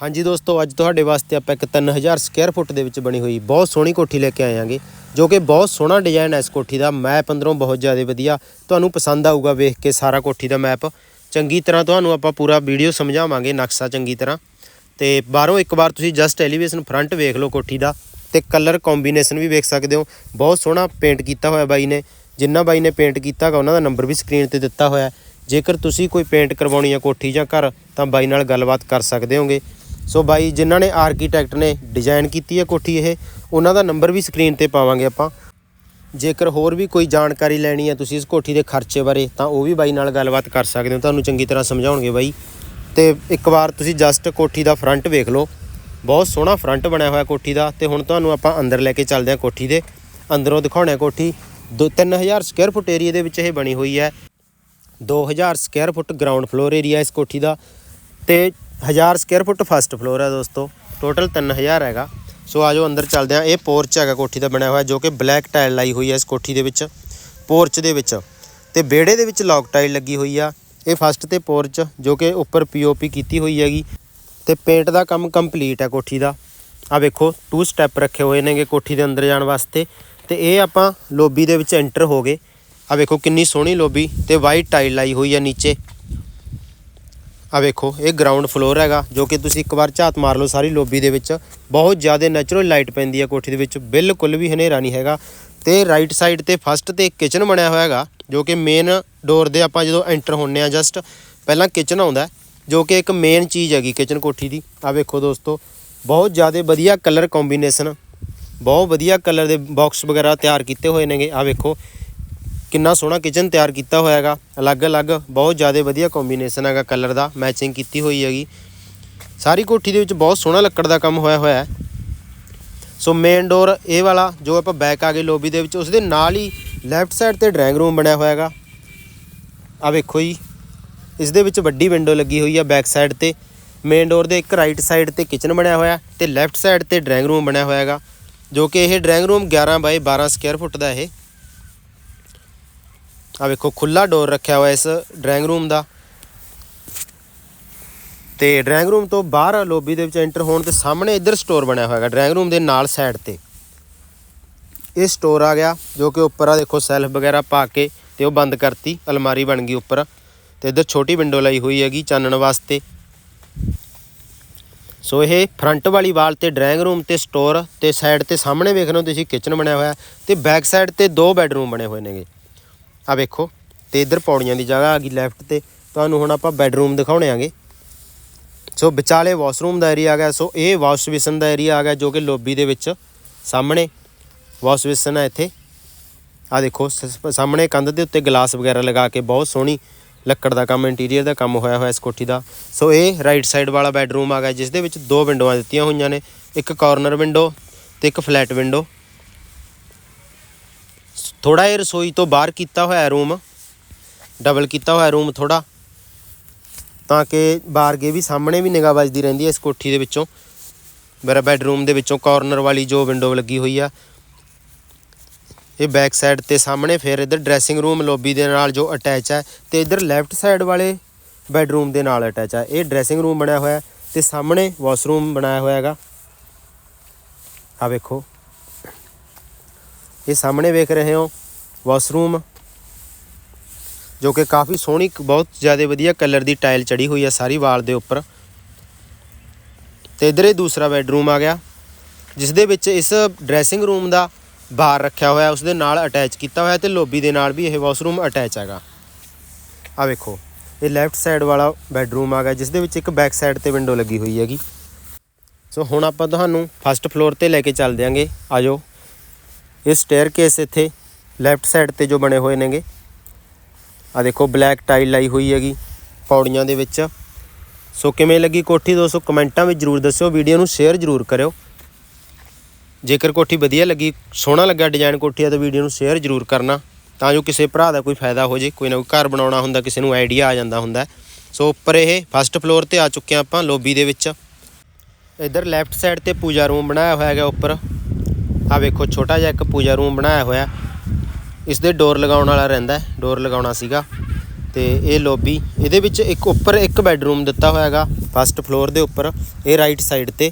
ਹਾਂਜੀ ਦੋਸਤੋ, ਅੱਜ ਤੁਹਾਡੇ ਵਾਸਤੇ ਆਪਾਂ ਇੱਕ 3000 ਸਕੁਅਰ ਫੁੱਟ ਦੇ ਵਿੱਚ ਬਣੀ ਹੋਈ ਬਹੁਤ ਸੋਹਣੀ ਕੋਠੀ ਲੈ ਕੇ ਆਏ ਆਂਗੇ ਜੋ ਕਿ ਬਹੁਤ ਸੋਹਣਾ ਡਿਜ਼ਾਈਨ ਹੈ ਇਸ ਕੋਠੀ ਦਾ। ਮੈਪ ਅੰਦਰੋਂ ਬਹੁਤ ਜ਼ਿਆਦਾ ਵਧੀਆ। ਤੁਹਾਨੂੰ ਪਸੰਦ ਆਊਗਾ ਵੇਖ ਕੇ ਸਾਰਾ ਕੋਠੀ ਦਾ ਮੈਪ ਚੰਗੀ ਤਰ੍ਹਾਂ ਤੁਹਾਨੂੰ ਆਪਾਂ ਪੂਰਾ ਵੀਡੀਓ ਸਮਝਾਵਾਂਗੇ ਨਕਸ਼ਾ ਚੰਗੀ ਤਰ੍ਹਾਂ। ਤੇ ਬਾਹਰੋਂ ਇੱਕ ਵਾਰ ਤੁਸੀਂ ਜਸਟ ਐਲੀਵੇਸ਼ਨ ਫਰੰਟ ਵੇਖ ਲਓ ਕੋਠੀ ਦਾ, ਤੇ ਕਲਰ ਕੰਬੀਨੇਸ਼ਨ ਵੀ ਵੇਖ ਸਕਦੇ ਹੋ। ਬਹੁਤ ਸੋਹਣਾ ਪੇਂਟ ਕੀਤਾ ਹੋਇਆ ਬਾਈ ਨੇ। ਜਿੰਨਾ ਬਾਈ ਨੇ ਪੇਂਟ ਕੀਤਾ ਹੈਗਾ, ਉਹਨਾਂ ਦਾ ਨੰਬਰ ਵੀ ਸਕਰੀਨ ਤੇ ਦਿੱਤਾ ਹੋਇਆ ਜੇਕਰ ਤੁਸੀਂ ਕੋਈ ਪੇਂਟ ਕਰਵਾਉਣੀ ਹੈ ਕੋਠੀ ਜਾਂ ਘਰ, ਤਾਂ ਬਾਈ ਨਾਲ ਗੱਲਬਾਤ ਕਰ ਸਕਦੇ ਹੋਗੇ। ਸੋ ਬਾਈ, ਜਿਨ੍ਹਾਂ ਨੇ ਆਰਕੀਟੈਕਟ ਨੇ ਡਿਜ਼ਾਈਨ ਕੀਤੀ ਹੈ ਕੋਠੀ ਇਹ, ਉਹਨਾਂ ਦਾ ਨੰਬਰ ਵੀ ਸਕਰੀਨ ਤੇ ਪਾਵਾਂਗੇ ਆਪਾਂ। ਜੇਕਰ ਹੋਰ ਵੀ ਕੋਈ ਜਾਣਕਾਰੀ ਲੈਣੀ ਹੈ ਤੁਸੀਂ ਇਸ ਕੋਠੀ ਦੇ ਖਰਚੇ ਬਾਰੇ, ਤਾਂ ਉਹ ਵੀ ਬਾਈ ਨਾਲ ਗੱਲਬਾਤ ਕਰ ਸਕਦੇ ਹੋ। ਤੁਹਾਨੂੰ ਚੰਗੀ ਤਰ੍ਹਾਂ ਸਮਝਾਉਣਗੇ ਬਾਈ। ਤੇ ਇੱਕ ਵਾਰ ਤੁਸੀਂ ਜਸਟ ਕੋਠੀ ਦਾ ਫਰੰਟ ਵੇਖ ਲਓ। ਬਹੁਤ ਸੋਹਣਾ ਫਰੰਟ ਬਣਿਆ ਹੋਇਆ ਕੋਠੀ ਦਾ ਤੇ ਹੁਣ ਤੁਹਾਨੂੰ ਆਪਾਂ ਅੰਦਰ ਲੈ ਕੇ ਚੱਲਦੇ ਹਾਂ ਕੋਠੀ ਦੇ। ਅੰਦਰੋਂ ਦਿਖਾਉਣਾ ਕੋਠੀ। ਦੋ 3000 ਸਕੁਅਰ ਫੁੱਟ ਏਰੀਆ ਦੇ ਵਿੱਚ ਇਹ ਬਣੀ ਹੋਈ ਹੈ। 2000 square feet ground floor area ਇਸ ਕੋਠੀ ਦਾ। ਤੇ 1000 ਸਕੁਅਰ ਫੁੱਟ ਫਸਟ ਫਲੋਰ ਹੈ ਦੋਸਤੋ। ਟੋਟਲ 3000 ਹੈਗਾ। ਸੋ ਆਜੋ ਅੰਦਰ ਚੱਲਦੇ ਹਾਂ। ਇਹ ਪੋਰਚ ਹੈਗਾ, ਕੋਠੀ ਦਾ ਬਣਿਆ ਹੋਇਆ, ਜੋ ਕਿ ਬਲੈਕ ਟਾਈਲ ਲਾਈ ਹੋਈ ਹੈ ਇਸ ਕੋਠੀ ਦੇ ਵਿੱਚ। ਪੋਰਚ ਦੇ ਵਿੱਚ। ਤੇ ਵਿਹੜੇ ਦੇ ਵਿੱਚ ਲੌਕ ਟਾਈਲ ਲੱਗੀ ਹੋਈ ਆ। ਇਹ ਫਸਟ ਤੇ ਪੋਰਚ ਜੋ ਕਿ ਉੱਪਰ ਪੀਓਪੀ ਕੀਤੀ ਹੋਈ ਹੈਗੀ। ਤੇ ਪੇਂਟ ਦਾ ਕੰਮ ਕੰਪਲੀਟ ਹੈ ਕੋਠੀ ਦਾ। ਆ ਵੇਖੋ ਟੂ ਸਟੈਪ ਰੱਖੇ ਹੋਏ ਨੇਗੇ ਕੋਠੀ ਦੇ ਅੰਦਰ ਜਾਣ ਵਾਸਤੇ। ਤੇ ਇਹ ਆਪਾਂ ਲੋਬੀ ਦੇ ਵਿੱਚ ਐਂਟਰ ਹੋ ਗਏ। ਆ ਵੇਖੋ, ਕਿੰਨੀ ਸੋਹਣੀ ਲੋਬੀ ਤੇ ਵਾਈਟ ਟਾਈਲ ਲਾਈ ਹੋਈ ਆ ਨੀਚੇ। ਆ ਵੇਖੋ, ਇਹ ਗਰਾਊਂਡ ਫਲੋਰ ਹੈਗਾ, ਜੋ ਕਿ ਤੁਸੀਂ ਇੱਕ ਵਾਰ ਝਾਤ ਮਾਰ ਲਓ ਸਾਰੀ ਲੋਬੀ ਦੇ ਵਿੱਚ। ਬਹੁਤ ਜ਼ਿਆਦਾ ਨੈਚੁਰਲ ਲਾਈਟ ਪੈਂਦੀ ਹੈ ਕੋਠੀ ਦੇ ਵਿੱਚ, ਬਿਲਕੁਲ ਵੀ ਹਨੇਰਾ ਨਹੀਂ ਹੈਗਾ। ਤੇ ਰਾਈਟ ਸਾਈਡ ਤੇ ਫਸਟ ਤੇ ਕਿਚਨ ਬਣਿਆ ਹੋਇਆ ਹੈਗਾ, ਜੋ ਕਿ ਮੇਨ ਡੋਰ ਦੇ ਆਪਾਂ ਜਦੋਂ ਐਂਟਰ ਹੁੰਨੇ ਆ ਜਸਟ ਪਹਿਲਾਂ ਕਿਚਨ ਆਉਂਦਾ ਜੋ ਕਿ ਇੱਕ ਮੇਨ ਚੀਜ਼ ਹੈਗੀ ਕਿਚਨ ਕੋਠੀ ਦੀ। ਆ ਵੇਖੋ ਦੋਸਤੋ, ਬਹੁਤ ਜ਼ਿਆਦਾ ਵਧੀਆ ਕਲਰ ਕੰਬੀਨੇਸ਼ਨ ਬਹੁਤ ਵਧੀਆ ਕਲਰ ਦੇ ਬਾਕਸ ਵਗੈਰਾ ਤਿਆਰ ਕੀਤੇ ਹੋਏ ਨੇਗੇ। ਆ ਵੇਖੋ ਕਿੰਨਾ ਸੋਹਣਾ ਕਿਚਨ ਤਿਆਰ ਕੀਤਾ ਹੋਇਆ ਹੈਗਾ। ਅਲੱਗ-ਅਲੱਗ ਬਹੁਤ ਜ਼ਿਆਦਾ ਵਧੀਆ ਕੰਬੀਨੇਸ਼ਨ ਹੈਗਾ ਕਲਰ ਦਾ ਮੈਚਿੰਗ ਕੀਤੀ ਹੋਈ ਹੈਗੀ। ਸਾਰੀ ਕੋਠੀ ਦੇ ਵਿੱਚ ਬਹੁਤ ਸੋਹਣਾ ਲੱਕੜ ਦਾ ਕੰਮ ਹੋਇਆ ਹੋਇਆ ਹੈ। ਸੋ ਮੇਨ ਡੋਰ ਇਹ ਵਾਲਾ ਜੋ ਆਪਾਂ ਬੈਕ ਆ ਗਏ ਲੋਬੀ ਦੇ ਵਿੱਚ ਉਸ ਦੇ ਨਾਲ ਹੀ ਲੈਫਟ ਸਾਈਡ ਤੇ ਡਰਾਇੰਗ ਰੂਮ ਬਣਿਆ ਹੋਇਆ ਹੈਗਾ। ਆ ਵੇਖੋ ਜੀ ਇਸ ਦੇ ਵਿੱਚ ਵੱਡੀ ਵਿੰਡੋ ਲੱਗੀ ਹੋਈ ਆ ਬੈਕ ਸਾਈਡ ਤੇ। ਮੇਨ ਡੋਰ ਦੇ ਇੱਕ ਰਾਈਟ ਸਾਈਡ ਤੇ ਕਿਚਨ ਬਣਿਆ ਹੋਇਆ ਤੇ ਲੈਫਟ ਸਾਈਡ ਤੇ ਡਰਾਇੰਗ ਰੂਮ ਬਣਿਆ ਹੋਇਆ ਹੈਗਾ। ਜੋ ਕਿ ਇਹ drawing room 11 by 12 square feet ਦਾ ਇਹ। ਆ ਵੇਖੋ ਖੁੱਲਾ ਡੋਰ ਰੱਖਿਆ ਹੋਇਆ ਇਸ ਡਰਾਇੰਗ ਰੂਮ ਦਾ। ਤੇ ਡਰਾਇੰਗ ਰੂਮ ਤੋਂ ਬਾਹਰ ਲੋਬੀ ਦੇ ਵਿੱਚ ਐਂਟਰ ਹੋਣ ਤੇ ਸਾਹਮਣੇ ਇੱਧਰ ਸਟੋਰ ਬਣਿਆ ਹੋਇਆ ਹੈਗਾ ਡਰਾਇੰਗ ਰੂਮ ਦੇ ਨਾਲ ਸਾਈਡ ਤੇ। ਇਹ ਸਟੋਰ ਆ ਗਿਆ, ਜੋ ਕਿ ਉੱਪਰ ਆ ਦੇਖੋ ਸੈਲਫ ਵਗੈਰਾ ਪਾ ਕੇ ਤੇ ਉਹ ਬੰਦ ਕਰਤੀ, ਅਲਮਾਰੀ ਬਣ ਗਈ ਉੱਪਰ। ਤੇ ਇੱਧਰ ਛੋਟੀ ਵਿੰਡੋ ਲਈ ਹੋਈ ਹੈਗੀ ਚਾਨਣ ਵਾਸਤੇ। ਸੋ ਇਹ ਫਰੰਟ ਵਾਲੀ ਵਾਲ ਤੇ ਡਰਾਇੰਗ ਰੂਮ ਤੇ ਸਟੋਰ ਤੇ ਸਾਈਡ ਤੇ ਸਾਹਮਣੇ ਵੇਖ ਰਹੇ ਹੋ ਤੁਸੀਂ ਕਿਚਨ ਬਣਿਆ ਹੋਇਆ ਤੇ ਬੈਕ ਸਾਈਡ ਤੇ ਦੋ ਬੈੱਡਰੂਮ ਬਣੇ ਹੋਏ ਨੇਗੇ। ਆ ਵੇਖੋ, ਤੇ ਇੱਧਰ ਪੌੜੀਆਂ ਦੀ ਜਗ੍ਹਾ ਆ ਗਈ ਲੈਫਟ ਤੇ। ਤੁਹਾਨੂੰ ਹੁਣ ਆਪਾਂ ਬੈੱਡਰੂਮ ਦਿਖਾਉਣੇ ਆਂਗੇ। ਸੋ ਵਿਚਾਲੇ ਵਾਸ਼ਰੂਮ ਦਾ ਏਰੀਆ ਆ ਗਿਆ। ਸੋ ਇਹ ਵਾਸ਼ ਬੇਸਿਨ ਦਾ ਏਰੀਆ ਆ ਗਿਆ ਜੋ ਕਿ ਲੋਬੀ ਦੇ ਵਿੱਚ ਸਾਹਮਣੇ ਵਾਸ਼ ਬੇਸਿਨ ਹੈ ਇੱਥੇ। ਆ ਦੇਖੋ ਸਾਹਮਣੇ ਕੰਧ ਦੇ ਉੱਤੇ ਗਲਾਸ ਵਗੈਰਾ ਲਗਾ ਕੇ ਬਹੁਤ ਸੋਹਣੀ ਲੱਕੜ ਦਾ ਕੰਮ ਇੰਟੀਰੀਅਰ ਦਾ ਕੰਮ ਹੋਇਆ ਹੋਇਆ ਇਸ ਕੋਠੀ ਦਾ। ਸੋ ਇਹ ਰਾਈਟ ਸਾਈਡ ਵਾਲਾ ਬੈੱਡਰੂਮ ਆ ਗਿਆ ਜਿਸ ਦੇ ਵਿੱਚ ਦੋ ਵਿੰਡੋਆਂ ਦਿੱਤੀਆਂ ਹੋਈਆਂ ਨੇ। ਇੱਕ ਕਾਰਨਰ ਵਿੰਡੋ ਤੇ ਇੱਕ ਫਲੈਟ ਵਿੰਡੋ ਥੋੜਾ ਇਹ ਰਸੋਈ ਤੋਂ ਬਾਹਰ ਕੀਤਾ ਹੋਇਆ ਰੂਮ ਡਬਲ ਕੀਤਾ ਹੋਇਆ ਰੂਮ ਥੋੜਾ ਤਾਂ ਕਿ ਬਾਰਗੇ ਵੀ ਸਾਹਮਣੇ ਵੀ ਨਿਗਾਹ ਵੱਜਦੀ ਰਹਿੰਦੀ ਹੈ ਇਸ ਕੋਠੀ ਦੇ ਵਿੱਚੋਂ। ਮੇਰਾ ਬੈੱਡਰੂਮ ਦੇ ਵਿੱਚੋਂ ਕਾਰਨਰ ਵਾਲੀ ਜੋ ਵਿੰਡੋ ਲੱਗੀ ਹੋਈ ਆ, ਇਹ ਬੈਕ ਸਾਈਡ ਤੇ ਸਾਹਮਣੇ, ਫਿਰ ਇਧਰ ਡਰੈਸਿੰਗ ਰੂਮ ਲੌਬੀ ਦੇ ਨਾਲ ਜੋ ਅਟੈਚ ਹੈ ਤੇ ਇਧਰ ਲੈਫਟ ਸਾਈਡ ਵਾਲੇ ਬੈੱਡਰੂਮ ਦੇ ਨਾਲ ਅਟੈਚ ਹੈ ਇਹ ਡਰੈਸਿੰਗ ਰੂਮ ਬਣਿਆ ਹੋਇਆ ਹੈ ਤੇ ਸਾਹਮਣੇ ਵਾਸ਼ਰੂਮ ਬਣਾਇਆ ਹੋਇਆ ਹੈਗਾ। ਆ ਵੇਖੋ। ਇਹ ਸਾਹਮਣੇ ਵੇਖ ਰਹੇ ਹੋ, ਵਾਸ਼ਰੂਮ, ਜੋ ਕਿ ਕਾਫੀ ਸੋਹਣੀ, ਬਹੁਤ ਜ਼ਿਆਦਾ ਵਧੀਆ ਕਲਰ ਦੀ ਟਾਈਲ ਚੜੀ ਹੋਈ ਹੈ ਸਾਰੀ ਵਾਲ ਦੇ ਉੱਪਰ। ਤੇ ਇਧਰ ਇਹ ਦੂਸਰਾ ਬੈੱਡਰੂਮ ਆ ਗਿਆ, ਜਿਸ ਦੇ ਵਿੱਚ ਇਸ ਡਰੈਸਿੰਗ ਰੂਮ ਦਾ ਬਾਹਰ ਰੱਖਿਆ ਹੋਇਆ ਉਸ ਦੇ ਨਾਲ ਅਟੈਚ ਕੀਤਾ ਹੋਇਆ ਤੇ ਲੋਬੀ ਦੇ ਨਾਲ ਵੀ ਇਹ ਵਾਸ਼ਰੂਮ ਅਟੈਚ ਹੈਗਾ। ਆ ਵੇਖੋ, ਇਹ ਲੈਫਟ ਸਾਈਡ ਵਾਲਾ ਬੈੱਡਰੂਮ ਆ ਗਿਆ, ਜਿਸ ਦੇ ਵਿੱਚ ਇੱਕ ਬੈਕ ਸਾਈਡ ਤੇ ਵਿੰਡੋ ਲੱਗੀ ਹੋਈ ਹੈਗੀ। ਸੋ ਹੁਣ ਆਪਾਂ ਤੁਹਾਨੂੰ ਫਸਟ ਫਲੋਰ ਤੇ ਲੈ ਕੇ ਚੱਲ ਦਿਆਂਗੇ ਆਜੋ ਇਹ ਸਟੇਅਰ ਕੇਸ ਇੱਥੇ ਲੈਫਟ ਸਾਈਡ ਤੇ ਜੋ ਬਣੇ ਹੋਏ ਨੇਗੇ। ਆ ਦੇਖੋ ਬਲੈਕ ਟਾਈਲ ਲਾਈ ਹੋਈ ਹੈਗੀ, ਪੌੜੀਆਂ ਦੇ ਵਿੱਚ। ਸੋ ਕਿਵੇਂ ਲੱਗੀ ਕੋਠੀ ਦੋਸਤੋ, ਕਮੈਂਟਾਂ ਵਿੱਚ ਜਰੂਰ ਦੱਸਿਓ, ਵੀਡੀਓ ਨੂੰ ਸ਼ੇਅਰ ਜਰੂਰ ਕਰਿਓ। ਜੇਕਰ ਕੋਠੀ ਵਧੀਆ ਲੱਗੀ, ਸੋਹਣਾ ਲੱਗਾ ਡਿਜ਼ਾਈਨ ਕੋਠੀ ਦਾ ਤਾਂ ਵੀਡੀਓ ਨੂੰ ਸ਼ੇਅਰ ਜਰੂਰ ਕਰਨਾ। ਤਾਂ ਜੋ ਕਿਸੇ ਭਰਾ ਦਾ ਕੋਈ ਫਾਇਦਾ ਹੋ ਜੇ, ਕੋਈ ਨਾ ਕੋਈ ਘਰ ਬਣਾਉਣਾ ਹੁੰਦਾ, ਕਿਸੇ ਨੂੰ ਆਈਡੀਆ ਆ ਜਾਂਦਾ ਹੁੰਦਾ। ਸੋ ਉੱਪਰ ਇਹ ਫਸਟ ਫਲੋਰ ਤੇ ਆ ਚੁੱਕੇ ਹਾਂ ਆਪਾਂ, ਲੋਬੀ ਦੇ ਵਿੱਚ। ਇਧਰ ਲੈਫਟ ਸਾਈਡ ਤੇ ਪੂਜਾ ਰੂਮ ਬਣਾਇਆ ਹੋਇਆ ਹੈਗਾ ਉੱਪਰ। ਆ ਵੇਖੋ, ਛੋਟਾ ਜਿਹਾ ਇੱਕ ਪੂਜਾ ਰੂਮ ਬਣਾਇਆ ਹੋਇਆ। ਇਸ ਦੇ ਡੋਰ ਲਗਾਉਣ ਵਾਲਾ ਰਹਿੰਦਾ ਡੋਰ ਲਗਾਉਣਾ ਸੀਗਾ। ਤੇ ਇਹ ਲੌਬੀ ਇਹਦੇ ਵਿੱਚ ਇੱਕ ਉੱਪਰ ਇੱਕ ਬੈੱਡਰੂਮ ਦਿੱਤਾ ਹੋਇਆ ਹੈਗਾ ਫਸਟ ਫਲੋਰ ਦੇ ਉੱਪਰ, ਇਹ ਰਾਈਟ ਸਾਈਡ ਤੇ।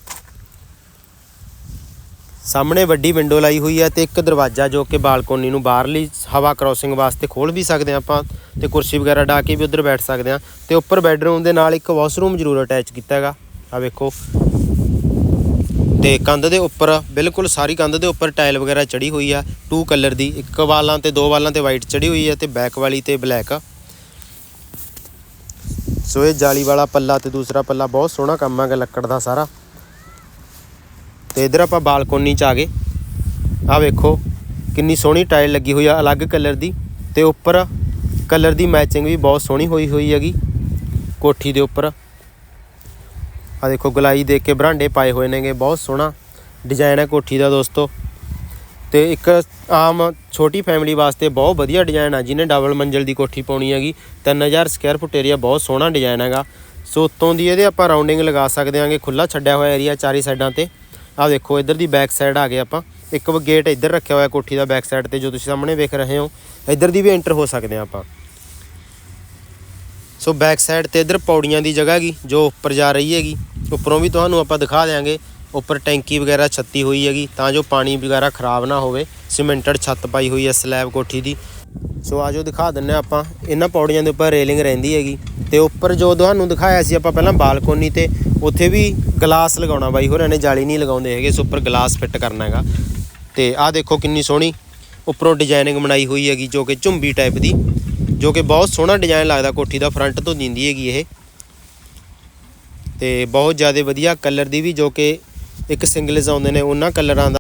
ਸਾਹਮਣੇ ਵੱਡੀ ਵਿੰਡੋ ਲਾਈ ਹੋਈ ਹੈ ਤੇ ਇੱਕ ਦਰਵਾਜ਼ਾ ਜੋ ਕਿ ਬਾਲਕੋਨੀ ਨੂੰ ਬਾਹਰਲੀ ਹਵਾ ਕ੍ਰਾਸਿੰਗ ਵਾਸਤੇ ਖੋਲ ਵੀ ਸਕਦੇ ਹਾਂ ਆਪਾਂ ਤੇ ਕੁਰਸੀ ਵਗੈਰਾ ਢਾ ਕੇ ਵੀ ਉੱਧਰ ਬੈਠ ਸਕਦੇ ਹਾਂ। ਤੇ ਉੱਪਰ ਬੈੱਡਰੂਮ ਦੇ ਨਾਲ ਇੱਕ ਵਾਸ਼ਰੂਮ ਜ਼ਰੂਰ ਅਟੈਚ ਕੀਤਾ ਹੈਗਾ। ਆ ਵੇਖੋ ਤੇ ਕੰਧ ਦੇ ਉੱਪਰ, ਬਿਲਕੁਲ ਸਾਰੀ ਕੰਧ ਦੇ ਉੱਪਰ ਟਾਇਲ ਵਗੈਰਾ ਚੜੀ ਹੋਈ ਆ। ਟੂ ਕਲਰ ਦੀ, ਇੱਕ ਵਾਲਾਂ ਤੇ ਦੋ ਵਾਲਾਂ ਤੇ ਵਾਈਟ ਚੜੀ ਹੋਈ ਹੈ ਤੇ ਬੈਕ ਵਾਲੀ ਤੇ ਬਲੈਕ ਸੋ ਇਹ ਜਾਲੀ ਵਾਲਾ ਪੱਲਾ ਤੇ ਦੂਸਰਾ ਪੱਲਾ ਬਹੁਤ ਸੋਹਣਾ ਕੰਮ ਹੈਗਾ ਲੱਕੜ ਦਾ ਸਾਰਾ। ਤੇ ਇਧਰ ਆਪਾਂ ਬਾਲਕੋਨੀ ਚ ਆ ਗਏ। ਆ ਵੇਖੋ, ਕਿੰਨੀ ਸੋਹਣੀ ਟਾਇਲ ਲੱਗੀ ਹੋਈ ਆ, ਅਲੱਗ ਕਲਰ ਦੀ। ਤੇ ਉੱਪਰ ਕਲਰ ਦੀ ਮੈਚਿੰਗ ਵੀ ਬਹੁਤ ਸੋਹਣੀ ਹੋਈ ਹੋਈ ਹੈਗੀ, ਕੋਠੀ ਦੇ ਉੱਪਰ। ਆ ਦੇਖੋ ਗਲਾਈ ਦੇਖ ਕੇ ਬਰਾਂਡੇ ਪਾਏ ਹੋਏ ਨੇਗੇ, ਬਹੁਤ ਸੋਹਣਾ ਡਿਜ਼ਾਈਨ ਹੈ ਕੋਠੀ ਦਾ ਦੋਸਤੋ। ਤੇ ਇੱਕ ਆਮ ਛੋਟੀ ਫੈਮਿਲੀ ਵਾਸਤੇ ਬਹੁਤ ਵਧੀਆ ਡਿਜ਼ਾਈਨ ਆ, ਜਿਹਨੇ ਡਬਲ ਮੰਜ਼ਲ ਦੀ ਕੋਠੀ ਪਾਉਣੀ ਹੈਗੀ 3000 ਸਕੁਅਰ ਫੁੱਟ ਏਰੀਆ ਬਹੁਤ ਸੋਹਣਾ ਡਿਜ਼ਾਈਨ ਹੈਗਾ। ਸੋ ਉੱਤੋਂ ਦੀ ਇਹਦੇ ਆਪਾਂ ਰਾਉਂਡਿੰਗ ਲਗਾ ਸਕਦੇ ਹਾਂਗੇ ਖੁੱਲਾ ਛੱਡਿਆ ਹੋਇਆ ਏਰੀਆ ਚਾਰੀ ਸਾਈਡਾਂ ਤੇ। ਆਹ ਦੇਖੋ, ਇੱਧਰ ਦੀ ਬੈਕ ਸਾਈਡ ਆ ਗਏ ਆਪਾਂ। ਇੱਕ ਗੇਟ ਇੱਧਰ ਰੱਖਿਆ ਹੋਇਆ ਕੋਠੀ ਦਾ ਬੈਕ ਸਾਈਡ ਤੇ, ਜੋ ਤੁਸੀਂ ਸਾਹਮਣੇ ਵੇਖ ਰਹੇ ਹੋ, ਇੱਧਰ ਦੀ ਵੀ ਐਂਟਰ ਹੋ ਸਕਦੇ ਹਾਂ ਆਪਾਂ। ਸੋ ਬੈਕ ਸਾਈਡ ਤੇ ਇੱਧਰ ਪੌੜੀਆਂ ਦੀ ਜਗ੍ਹਾ ਹੈਗੀ, ਜੋ ਉੱਪਰ ਜਾ ਰਹੀ ਹੈਗੀ। ਉੱਪਰੋਂ ਵੀ ਤੁਹਾਨੂੰ ਆਪਾਂ ਦਿਖਾ ਦਿਆਂਗੇ, ਉੱਪਰ ਟੈਂਕੀ ਵਗੈਰਾ ਛੱਤੀ ਹੋਈ ਹੈਗੀ, ਤਾਂ ਜੋ ਪਾਣੀ ਵਗੈਰਾ ਖਰਾਬ ਨਾ ਹੋਵੇ, ਸੀਮੈਂਟਡ ਛੱਤ ਪਾਈ ਹੋਈ ਹੈ ਸਲੈਬ ਕੋਠੀ ਦੀ। ਸੋ ਆਜੋ ਦਿਖਾ ਦਿੰਨੇ ਹਾਂ ਆਪਾਂ, ਇਹਨਾਂ ਪੌੜੀਆਂ ਦੇ ਉੱਪਰ ਰੇਲਿੰਗ ਰਹਿੰਦੀ ਹੈਗੀ। ਤੇ ਉੱਪਰ ਜੋ ਤੁਹਾਨੂੰ ਦਿਖਾਇਆ ਸੀ ਆਪਾਂ ਪਹਿਲਾਂ ਬਾਲਕੋਨੀ ਤੇ, ਉੱਥੇ ਵੀ ਗਲਾਸ ਲਗਾਉਣਾ ਬਾਈ ਹੋਰਾਂ ਨੇ, ਜਾਲੀ ਨਹੀਂ ਲਗਾਉਂਦੇ ਹੈਗੇ ਸੋ ਉੱਪਰ ਗਲਾਸ ਫਿੱਟ ਕਰਨਾ ਹੈਗਾ। ਤੇ ਆਹ ਦੇਖੋ ਕਿੰਨੀ ਸੋਹਣੀ, ਉੱਪਰੋਂ ਡਿਜ਼ਾਈਨਿੰਗ ਬਣਾਈ ਹੋਈ ਹੈਗੀ, ਜੋ ਕਿ ਝੁੰਬੀ ਟਾਈਪ ਦੀ। ਜੋ ਕਿ ਬਹੁਤ ਸੋਹਣਾ ਡਿਜ਼ਾਈਨ ਲੱਗਦਾ ਕੋਠੀ ਦਾ ਫਰੰਟ ਤੋਂ ਦਿੰਦੀ ਹੈਗੀ ਇਹ। ਤੇ ਬਹੁਤ ਜ਼ਿਆਦਾ ਵਧੀਆ ਕਲਰ ਦੀ ਵੀ ਜੋ ਕਿ ਇੱਕ ਸਿੰਗਲਸ ਆਉਂਦੇ ਨੇ, ਉਹਨਾਂ ਕਲਰਾਂ ਦਾ